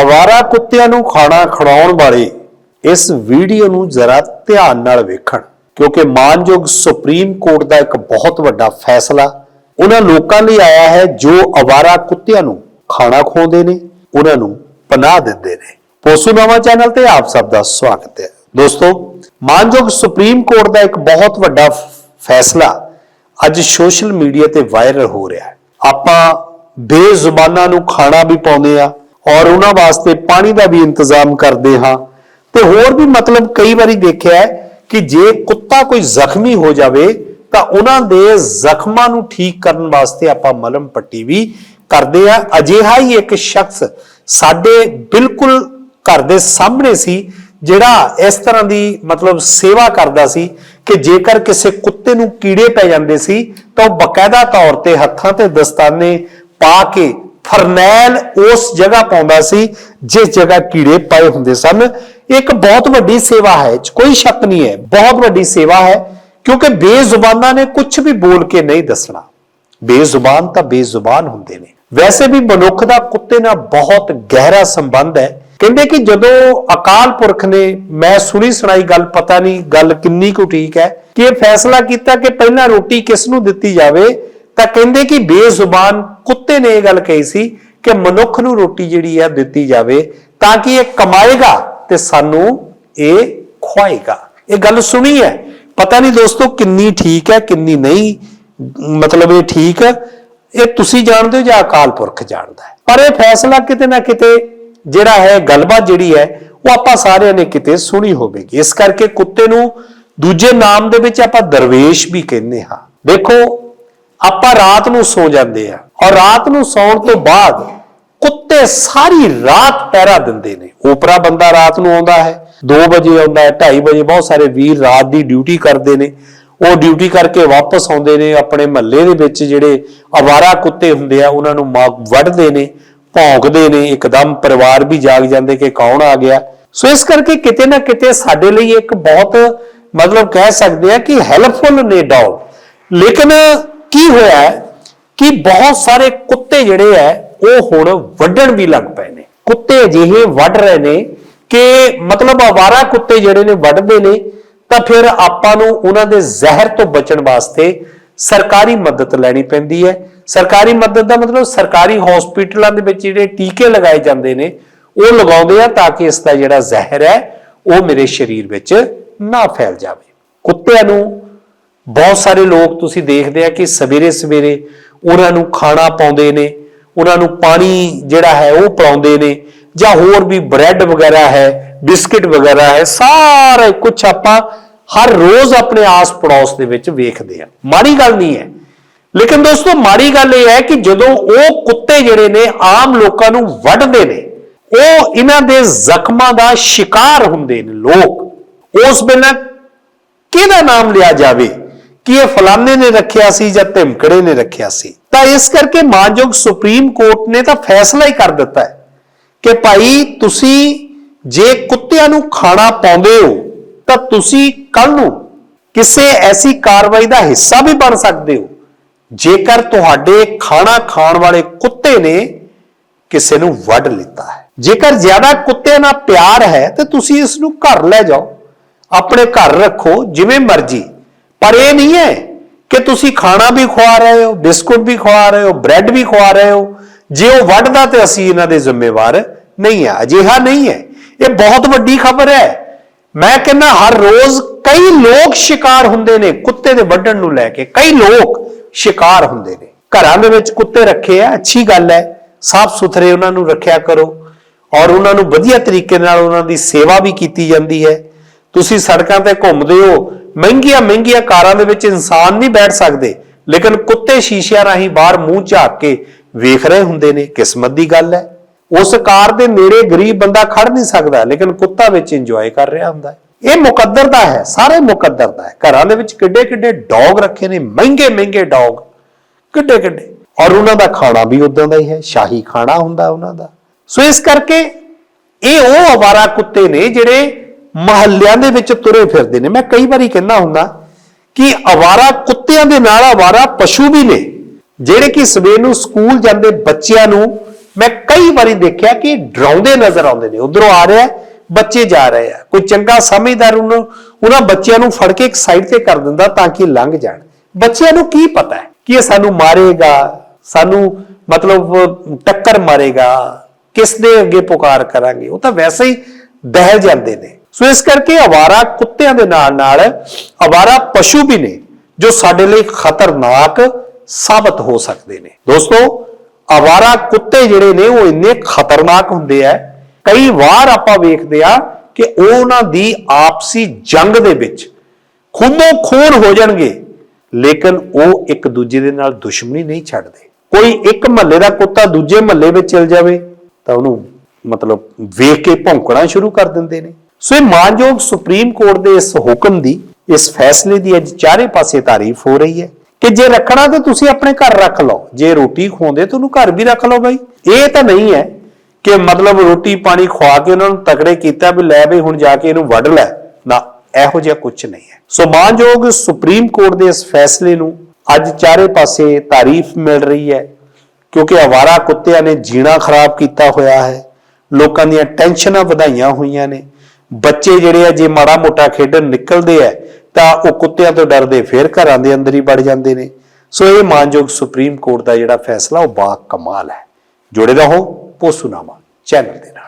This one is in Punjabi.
ਅਵਾਰਾ ਕੁੱਤਿਆਂ ਨੂੰ ਖਾਣਾ ਖੜਾਉਣ ਵਾਲੇ ਇਸ ਵੀਡੀਓ ਨੂੰ ਜ਼ਰਾ ਧਿਆਨ ਨਾਲ ਵੇਖਣ, ਕਿਉਂਕਿ ਮਾਨਯੋਗ ਸੁਪਰੀਮ ਕੋਰਟ ਦਾ ਇੱਕ ਬਹੁਤ ਵੱਡਾ ਫੈਸਲਾ, ਉਹਨਾਂ ਲੋਕਾਂ ਲਈ ਆਇਆ ਹੈ ਜੋ ਅਵਾਰਾ ਕੁੱਤਿਆਂ ਨੂੰ ਖਾਣਾ ਖਵਾਉਂਦੇ ਨੇ, ਉਹਨਾਂ ਨੂੰ ਪਨਾਹ ਦਿੰਦੇ ਨੇ। ਪੋਸੂਨਾਮਾ ਚੈਨਲ ਤੇ ਆਪ ਸਭ ਦਾ ਸਵਾਗਤ ਹੈ। ਦੋਸਤੋ, ਮਾਨਯੋਗ ਸੁਪਰੀਮ ਕੋਰਟ ਦਾ ਇੱਕ ਬਹੁਤ ਵੱਡਾ ਫੈਸਲਾ ਅੱਜ ਸੋਸ਼ਲ ਮੀਡੀਆ ਤੇ ਵਾਇਰਲ ਹੋ ਰਿਹਾ ਹੈ। ਆਪਾਂ ਬੇਜ਼ੁਬਾਨਾਂ ਨੂੰ ਖਾਣਾ ਵੀ ਪਾਉਂਦੇ ਆ ਔਰ ਉਹਨਾਂ ਵਾਸਤੇ ਪਾਣੀ ਦਾ ਵੀ ਇੰਤਜ਼ਾਮ ਕਰਦੇ ਹਾਂ। ਤੇ ਹੋਰ ਵੀ ਮਤਲਬ ਕਈ ਵਾਰੀ ਦੇਖਿਆ ਕਿ ਜੇ ਕੁੱਤਾ ਕੋਈ ਜ਼ਖਮੀ ਹੋ ਜਾਵੇ, ਤਾਂ ਉਹਨਾਂ ਦੇ ਜ਼ਖਮਾਂ ਨੂੰ ਠੀਕ ਕਰਨ ਵਾਸਤੇ ਆਪਾਂ ਮਲਮ ਪੱਟੀ ਵੀ ਕਰਦੇ ਆ ਅਜਿਹਾ ਹੀ ਇੱਕ ਸ਼ਖਸ ਸਾਡੇ ਬਿਲਕੁਲ ਘਰ ਦੇ ਸਾਹਮਣੇ ਸੀ, ਜਿਹੜਾ ਇਸ ਤਰ੍ਹਾਂ ਦੀ ਮਤਲਬ ਸੇਵਾ ਕਰਦਾ ਸੀ ਕਿ ਜੇਕਰ ਕਿਸੇ ਕੁੱਤੇ ਨੂੰ ਕੀੜੇ ਪੈ ਜਾਂਦੇ ਸੀ, ਤਾਂ ਉਹ ਬਕਾਇਦਾ ਤੌਰ ਤੇ ਹੱਥਾਂ ਤੇ ਦਸਤਾਨੇ ਪਾ ਕੇ ਫਰਨੈਲ ਉਸ ਜਗ੍ਹਾ ਪਾਉਂਦਾ ਸੀ ਜਿਸ ਜਗ੍ਹਾ ਕੀੜੇ ਪਏ ਹੁੰਦੇ ਸਨ। ਇੱਕ ਬਹੁਤ ਵੱਡੀ ਸੇਵਾ ਹੈ, ਕੋਈ ਸ਼ੱਕ ਨਹੀਂ ਹੈ, ਬਹੁਤ ਵੱਡੀ ਸੇਵਾ ਹੈ, ਕਿਉਂਕਿ ਬੇਜ਼ੁਬਾਨਾਂ ਨੇ ਕੁਝ ਵੀ ਬੋਲ ਕੇ ਨਹੀਂ ਦੱਸਣਾ। ਬੇਜ਼ੁਬਾਨ ਤਾਂ ਬੇਜ਼ੁਬਾਨ ਹੁੰਦੇ ਨੇ। ਵੈਸੇ ਵੀ ਮਨੁੱਖ ਦਾ ਕੁੱਤੇ ਨਾਲ ਬਹੁਤ ਗਹਿਰਾ ਸੰਬੰਧ ਹੈ। ਕਹਿੰਦੇ ਕਿ ਜਦੋਂ ਅਕਾਲ ਪੁਰਖ ਨੇ, ਮੈਂ ਸੁਣੀ ਸੁਣਾਈ ਗੱਲ, ਪਤਾ ਨਹੀਂ ਗੱਲ ਕਿੰਨੀ ਕੁ ਠੀਕ ਹੈ, ਕਿ ਇਹ ਫੈਸਲਾ ਕੀਤਾ ਕਿ ਪਹਿਲਾਂ ਰੋਟੀ ਕਿਸ ਨੂੰ ਦਿੱਤੀ ਜਾਵੇ ਤਾਂ ਕਹਿੰਦੇ ਕਿ ਬੇਜ਼ੁਬਾਨ ਕੁੱਤੇ ਨੇ ਇਹ ਗੱਲ ਕਹੀ ਸੀ ਕਿ ਮਨੁੱਖ ਨੂੰ ਰੋਟੀ ਜਿਹੜੀ ਹੈ ਦਿੱਤੀ ਜਾਵੇ ਤਾਂ ਕਿ ਇਹ ਕਮਾਏਗਾ ਤੇ ਸਾਨੂੰ ਇਹ ਖਵਾਏਗਾ ਇਹ ਗੱਲ ਸੁਣੀ ਹੈ। ਪਤਾ ਨਹੀਂ ਦੋਸਤੋ ਕਿੰਨੀ ਠੀਕ ਹੈ, ਕਿੰਨੀ ਨਹੀਂ। ਮਤਲਬ ਇਹ ਠੀਕ ਹੈ ਇਹ ਤੁਸੀਂ ਜਾਣਦੇ ਹੋ ਜਾਂ ਅਕਾਲ ਪੁਰਖ ਜਾਣਦਾ ਹੈ। ਪਰ ਇਹ ਫੈਸਲਾ ਕਿਤੇ ਨਾ ਕਿਤੇ ਜਿਹੜਾ ਹੈ, ਗੱਲਬਾਤ ਜਿਹੜੀ ਹੈ, ਉਹ ਆਪਾਂ ਸਾਰਿਆਂ ਨੇ ਕਿਤੇ ਸੁਣੀ ਹੋਵੇਗੀ। ਇਸ ਕਰਕੇ ਕੁੱਤੇ ਨੂੰ ਦੂਜੇ ਨਾਮ ਦੇ ਵਿੱਚ ਆਪਾਂ ਦਰਵੇਸ਼ ਵੀ ਕਹਿੰਦੇ ਹਾਂ। ਦੇਖੋ ਆਪਾਂ ਰਾਤ ਨੂੰ ਸੌ ਜਾਂਦੇ ਆ। ਔਰ ਰਾਤ ਨੂੰ ਸੌਣ ਤੋਂ ਬਾਅਦ ਕੁੱਤੇ ਸਾਰੀ ਰਾਤ ਪਹਿਰਾ ਦਿੰਦੇ ਨੇ। ਓਪਰਾ ਬੰਦਾ ਰਾਤ ਨੂੰ ਆਉਂਦਾ ਹੈ 2 ਵਜੇ ਆਉਂਦਾ ਹੈ 2:30 ਵਜੇ ਬਹੁਤ ਸਾਰੇ ਵੀਰ ਰਾਤ ਦੀ ਡਿਊਟੀ ਕਰਦੇ ਨੇ। ਉਹ ਡਿਊਟੀ ਕਰਕੇ ਵਾਪਸ ਆਉਂਦੇ ਨੇ, ਆਪਣੇ ਮਹੱਲੇ ਦੇ ਵਿੱਚ ਜਿਹੜੇ ਅਵਾਰਾ ਕੁੱਤੇ ਹੁੰਦੇ ਆ, ਉਹਨਾਂ ਨੂੰ ਮਾਰ- ਵੱਢਦੇ ਨੇ, ਭੌਂਕਦੇ ਨੇ, ਇੱਕਦਮ ਪਰਿਵਾਰ ਵੀ ਜਾਗ ਜਾਂਦੇ ਕਿ ਕੌਣ ਆ ਗਿਆ। ਸੋ ਇਸ ਕਰਕੇ ਕਿਤੇ ਨਾ ਕਿਤੇ ਸਾਡੇ ਲਈ ਇੱਕ ਬਹੁਤ ਮਤਲਬ ਕਹਿ ਸਕਦੇ ਆ ਕਿ ਹੈਲਪਫੁਲ ਨੇ ਡੌਗ ਲੇਕਿਨ ਕੀ ਹੋਇਆ ਕਿ ਬਹੁਤ ਸਾਰੇ ਕੁੱਤੇ ਜਿਹੜੇ ਐ ਉਹ ਹੁਣ ਵੱਢਣ ਵੀ ਲੱਗ ਪਏ ਨੇ। ਕੁੱਤੇ ਅਜਿਹੇ ਵੱਢ ਰਹੇ ਨੇ ਕਿ ਮਤਲਬ ਆਵਾਰਾ ਕੁੱਤੇ ਜਿਹੜੇ ਨੇ ਵੱਢਦੇ ਨੇ, ਤਾਂ ਫਿਰ ਆਪਾਂ ਨੂੰ ਉਹਨਾਂ ਦੇ ਜ਼ਹਿਰ ਤੋਂ ਬਚਣ ਵਾਸਤੇ ਸਰਕਾਰੀ ਮਦਦ ਲੈਣੀ ਪੈਂਦੀ ਹੈ। ਸਰਕਾਰੀ ਮਦਦ ਦਾ ਮਤਲਬ ਸਰਕਾਰੀ ਹਸਪੀਟਲਾਂ ਦੇ ਵਿੱਚ ਜਿਹੜੇ ਟੀਕੇ ਲਗਾਏ ਜਾਂਦੇ ਨੇ, ਉਹ ਲਗਾਉਂਦੇ ਆ ਤਾਂ ਕਿ ਇਸ ਦਾ ਜਿਹੜਾ ਜ਼ਹਿਰ ਹੈ, ਉਹ ਮੇਰੇ ਸਰੀਰ ਵਿੱਚ ਨਾ ਫੈਲ ਜਾਵੇ। ਕੁੱਤਿਆਂ ਨੂੰ ਬਹੁਤ ਸਾਰੇ ਲੋਕ ਤੁਸੀਂ ਦੇਖਦੇ ਆ ਕਿ ਸਵੇਰੇ ਸਵੇਰੇ ਉਹਨਾਂ ਨੂੰ ਖਾਣਾ ਪਾਉਂਦੇ ਨੇ, ਉਹਨਾਂ ਨੂੰ ਪਾਣੀ ਜਿਹੜਾ ਹੈ ਉਹ ਪਿਲਾਉਂਦੇ ਨੇ, ਜਾਂ ਹੋਰ ਵੀ ਬ੍ਰੈਡ ਵਗੈਰਾ ਹੈ, ਬਿਸਕਟ ਵਗੈਰਾ ਹੈ, ਸਾਰਾ ਕੁਝ ਆਪਾਂ ਹਰ ਰੋਜ਼ ਆਪਣੇ ਆਸ ਪੜੋਸ ਦੇ ਵਿੱਚ ਵੇਖਦੇ ਆ। ਮਾੜੀ ਗੱਲ ਨਹੀਂ ਹੈ। ਲੇਕਿਨ ਦੋਸਤੋ, ਮਾੜੀ ਗੱਲ ਇਹ ਹੈ ਕਿ ਜਦੋਂ ਉਹ ਕੁੱਤੇ ਜਿਹੜੇ ਨੇ, ਆਮ ਲੋਕਾਂ ਨੂੰ ਵੱਢਦੇ ਨੇ, ਉਹ ਇਹਨਾਂ ਦੇ ਜ਼ਖਮਾਂ ਦਾ ਸ਼ਿਕਾਰ ਹੁੰਦੇ ਨੇ ਲੋਕ। ਉਸ ਵੇਲੇ ਕਿਹਦਾ ਨਾਮ ਲਿਆ ਜਾਵੇ? ਕਿ ਇਹ ਫਲਾਣੇ ਨੇ ਰੱਖਿਆ ਸੀ ਜਾਂ ਧਿਮਕੜੇ ਨੇ ਰੱਖਿਆ ਸੀ? ਤਾਂ ਇਸ ਕਰਕੇ ਮਾਨਯੋਗ ਸੁਪਰੀਮ ਕੋਰਟ ਨੇ ਤਾਂ ਫੈਸਲਾ ਹੀ ਕਰ ਦਿੱਤਾ ਹੈ ਕਿ ਭਾਈ ਤੁਸੀਂ ਜੇ ਕੁੱਤਿਆਂ ਨੂੰ ਖਾਣਾ ਪਾਉਂਦੇ ਹੋ, ਤਾਂ ਤੁਸੀਂ ਕੱਲ ਨੂੰ ਕਿਸੇ ਐਸੀ ਕਾਰਵਾਈ ਦਾ ਹਿੱਸਾ ਵੀ ਬਣ ਸਕਦੇ ਹੋ। ਜੇਕਰ ਤੁਹਾਡੇ ਖਾਣਾ ਖਾਣ ਵਾਲੇ ਕੁੱਤੇ ਨੇ ਕਿਸੇ ਨੂੰ ਵੱਢ ਲਿੱਤਾ ਹੈ। ਜੇਕਰ ਜ਼ਿਆਦਾ ਕੁੱਤੇ ਨਾਲ ਪਿਆਰ ਹੈ, ਤੇ ਤੁਸੀਂ ਇਸ ਨੂੰ ਘਰ ਲੈ ਜਾਓ। ਆਪਣੇ ਘਰ ਰੱਖੋ, ਜਿਵੇਂ ਮਰਜ਼ੀ। ਪਰ ਇਹ ਨਹੀਂ ਹੈ ਕਿ ਤੁਸੀਂ ਖਾਣਾ ਵੀ ਖਵਾ ਰਹੇ ਹੋ, ਬਿਸਕੁਟ ਵੀ ਖਵਾ ਰਹੇ ਹੋ, ਬ੍ਰੈਡ ਵੀ ਖਵਾ ਰਹੇ ਹੋ। ਜੇ ਉਹ ਵੱਢਦਾ ਤੇ ਅਸੀਂ ਇਹਨਾਂ ਦੇ ਜ਼ਿੰਮੇਵਾਰ ਨਹੀਂ ਆ ਅਜਿਹਾ ਨਹੀਂ ਹੈ। ਇਹ ਬਹੁਤ ਵੱਡੀ ਖਬਰ ਹੈ। ਮੈਂ ਕਹਿੰਦਾ ਹਰ ਰੋਜ਼ ਕਈ ਲੋਕ ਸ਼ਿਕਾਰ ਹੁੰਦੇ ਨੇ ਕੁੱਤੇ ਦੇ ਵੱਢਣ ਨੂੰ ਲੈ ਕੇ। ਕਈ ਲੋਕ ਸ਼ਿਕਾਰ ਹੁੰਦੇ ਨੇ। ਘਰਾਂ ਦੇ ਵਿੱਚ ਕੁੱਤੇ ਰੱਖੇ ਆ, ਅੱਛੀ ਗੱਲ ਹੈ। ਸਾਫ਼ ਸੁਥਰੇ ਉਹਨਾਂ ਨੂੰ ਰੱਖਿਆ ਕਰੋ। ਔਰ ਉਹਨਾਂ ਨੂੰ ਵਧੀਆ ਤਰੀਕੇ ਨਾਲ ਉਹਨਾਂ ਦੀ ਸੇਵਾ ਵੀ ਕੀਤੀ ਜਾਂਦੀ ਹੈ। ਤੁਸੀਂ ਸੜਕਾਂ ਤੇ ਘੁੰਮਦੇ ਹੋ ਮਹਿੰਗੀਆਂ ਮਹਿੰਗੀਆਂ ਕਾਰਾਂ ਦੇ ਵਿੱਚ ਇਨਸਾਨ ਨਹੀਂ ਬੈਠ ਸਕਦੇ, ਲੇਕਿਨ ਕੁੱਤੇ ਸ਼ੀਸ਼ਿਆਂ ਰਾਹੀਂ ਬਾਹਰ ਮੂੰਹ ਝਾਕ ਕੇ ਵੇਖ ਰਹੇ ਹੁੰਦੇ ਨੇ, ਕਿਸਮਤ ਦੀ ਗੱਲ ਹੈ। ਉਸ ਕਾਰ ਦੇ ਨੇੜੇ ਗਰੀਬ ਬੰਦਾ ਖੜ ਨਹੀਂ ਸਕਦਾ, ਲੇਕਿਨ ਕੁੱਤਾ ਵਿੱਚ ਇੰਜੋਏ ਕਰ ਰਿਹਾ ਹੁੰਦਾ ਹੈ। ਇਹ ਮੁਕੱਦਰ ਦਾ ਹੈ, ਸਾਰੇ ਮੁਕੱਦਰ ਦਾ ਹੈ। ਘਰਾਂ ਦੇ ਵਿੱਚ ਕਿੱਡੇ ਕਿੱਡੇ ਡੌਗ ਰੱਖੇ ਨੇ ਮਹਿੰਗੇ ਮਹਿੰਗੇ ਡੌਗ। ਕਿੱਡੇ ਕਿੱਡੇ ਔਰ ਉਹਨਾਂ ਦਾ ਖਾਣਾ ਵੀ ਉਦਾਂ ਦਾ ਹੀ ਹੈ, ਸ਼ਾਹੀ ਖਾਣਾ ਹੁੰਦਾ ਉਹਨਾਂ ਦਾ। ਸੋ ਇਸ ਕਰਕੇ ਇਹ ਉਹ ਅਵਾਰਾ ਕੁੱਤੇ ਨੇ ਜਿਹੜੇ ਮਹੱਲਿਆਂ ਦੇ ਵਿੱਚ ਤੁਰੇ ਫਿਰਦੇ ਨੇ। ਮੈਂ ਕਈ ਵਾਰੀ ਕਹਿੰਦਾ ਹੁੰਦਾ ਕਿ ਅਵਾਰਾ ਕੁੱਤਿਆਂ ਦੇ ਨਾਲ ਅਵਾਰਾ ਪਸ਼ੂ ਵੀ ਨੇ, ਜਿਹੜੇ ਕਿ ਸਵੇਰ ਨੂੰ ਸਕੂਲ ਜਾਂਦੇ ਬੱਚਿਆਂ ਨੂੰ ਮੈਂ ਕਈ ਵਾਰੀ ਦੇਖਿਆ ਕਿ ਡਰਾਉਂਦੇ ਨਜ਼ਰ ਆਉਂਦੇ ਨੇ। ਉਧਰੋਂ ਆ ਰਿਹਾ, ਬੱਚੇ ਜਾ ਰਹੇ ਆ। ਕੋਈ ਚੰਗਾ ਸਮਝਦਾਰ ਉਹਨੂੰ, ਉਹਨਾਂ ਬੱਚਿਆਂ ਨੂੰ ਫੜ ਕੇ ਇੱਕ ਸਾਈਡ ਤੇ ਕਰ ਦਿੰਦਾ ਤਾਂ ਕਿ ਲੰਘ ਜਾਣ। ਬੱਚਿਆਂ ਨੂੰ ਕੀ ਪਤਾ ਹੈ ਕਿ ਇਹ ਸਾਨੂੰ ਮਾਰੇਗਾ, ਸਾਨੂੰ ਮਤਲਬ ਟੱਕਰ ਮਾਰੇਗਾ, ਕਿਸ ਦੇ ਅੱਗੇ ਪੁਕਾਰ ਕਰਾਂਗੇ। ਉਹ ਤਾਂ ਵੈਸੇ ਹੀ ਦਹਿ ਜਾਂਦੇ ਨੇ। ਸੋ ਇਸ ਕਰਕੇ ਅਵਾਰਾ ਕੁੱਤਿਆਂ ਦੇ ਨਾਲ ਨਾਲ ਅਵਾਰਾ ਪਸ਼ੂ ਵੀ ਨੇ ਜੋ ਸਾਡੇ ਲਈ ਖਤਰਨਾਕ ਸਾਬਤ ਹੋ ਸਕਦੇ ਨੇ। ਦੋਸਤੋ ਅਵਾਰਾ ਕੁੱਤੇ ਜਿਹੜੇ ਨੇ ਉਹ ਇੰਨੇ ਖਤਰਨਾਕ ਹੁੰਦੇ ਆ, ਕਈ ਵਾਰ ਆਪਾਂ ਵੇਖਦੇ ਆ ਕਿ ਉਹ ਉਹਨਾਂ ਦੀ ਆਪਸੀ ਜੰਗ ਦੇ ਵਿੱਚ ਖੂਨੋ ਖੂਨ ਹੋ ਜਾਣਗੇ, ਲੇਕਿਨ ਉਹ ਇੱਕ ਦੂਜੇ ਦੇ ਨਾਲ ਦੁਸ਼ਮਣੀ ਨਹੀਂ ਛੱਡਦੇ। ਕੋਈ ਇੱਕ ਮਹੱਲੇ ਦਾ ਕੁੱਤਾ ਦੂਜੇ ਮਹੱਲੇ ਵਿੱਚ ਚਲ ਜਾਵੇ, ਤਾਂ ਉਹਨੂੰ ਮਤਲਬ ਵੇਖ ਕੇ ਭੌਂਕਣਾ ਸ਼ੁਰੂ ਕਰ ਦਿੰਦੇ ਨੇ। ਸੋ ਇਹ ਮਾਨਯੋਗ ਸੁਪਰੀਮ ਕੋਰਟ ਦੇ ਇਸ ਹੁਕਮ ਦੀ, ਇਸ ਫੈਸਲੇ ਦੀ ਅੱਜ ਚਾਰੇ ਪਾਸੇ ਤਾਰੀਫ ਹੋ ਰਹੀ ਹੈ ਕਿ ਜੇ ਰੱਖਣਾ ਤਾਂ ਤੁਸੀਂ ਆਪਣੇ ਘਰ ਰੱਖ ਲਓ, ਜੇ ਰੋਟੀ ਖਵਾਉਂਦੇ ਤਾਂ ਉਹਨੂੰ ਘਰ ਵੀ ਰੱਖ ਲਓ ਬਾਈ। ਇਹ ਤਾਂ ਨਹੀਂ ਹੈ ਕਿ ਮਤਲਬ ਰੋਟੀ ਪਾਣੀ ਖਵਾ ਕੇ ਉਹਨਾਂ ਨੂੰ ਤਕੜੇ ਕੀਤਾ ਵੀ ਲੈ ਬਈ ਹੁਣ ਜਾ ਕੇ ਇਹਨੂੰ ਵੱਢ ਲੈ। ਨਾ, ਇਹੋ ਜਿਹਾ ਕੁਝ ਨਹੀਂ ਹੈ। ਸੋ ਮਾਨਯੋਗ ਸੁਪਰੀਮ ਕੋਰਟ ਦੇ ਇਸ ਫੈਸਲੇ ਨੂੰ ਅੱਜ ਚਾਰੇ ਪਾਸੇ ਤਾਰੀਫ ਮਿਲ ਰਹੀ ਹੈ, ਕਿਉਂਕਿ ਆਵਾਰਾ ਕੁੱਤਿਆਂ ਨੇ ਜੀਣਾ ਖਰਾਬ ਕੀਤਾ ਹੋਇਆ ਹੈ, ਲੋਕਾਂ ਦੀਆਂ ਟੈਨਸ਼ਨਾਂ ਵਧਾਈਆਂ ਹੋਈਆਂ ਨੇ ਬੱਚੇ ਜਿਹੜੇ ਆ, ਜੇ ਮਾੜਾ ਮੋਟਾ ਖੇਡਣ ਨਿਕਲਦੇ ਆ, ਤਾਂ ਉਹ ਕੁੱਤਿਆਂ ਤੋਂ ਡਰਦੇ ਫੇਰ ਘਰਾਂ ਦੇ ਅੰਦਰ ਹੀ ਵੜ ਜਾਂਦੇ ਨੇ। ਸੋ ਇਹ ਮਾਨਯੋਗ ਸੁਪਰੀਮ ਕੋਰਟ ਦਾ ਜਿਹੜਾ ਫੈਸਲਾ, ਉਹ ਬਾ ਕਮਾਲ ਹੈ। ਜੁੜੇ ਰਹੋ ਪੋਸੂਨਾਮਾ ਚੈਨਲ ਦੇ ਨਾਲ।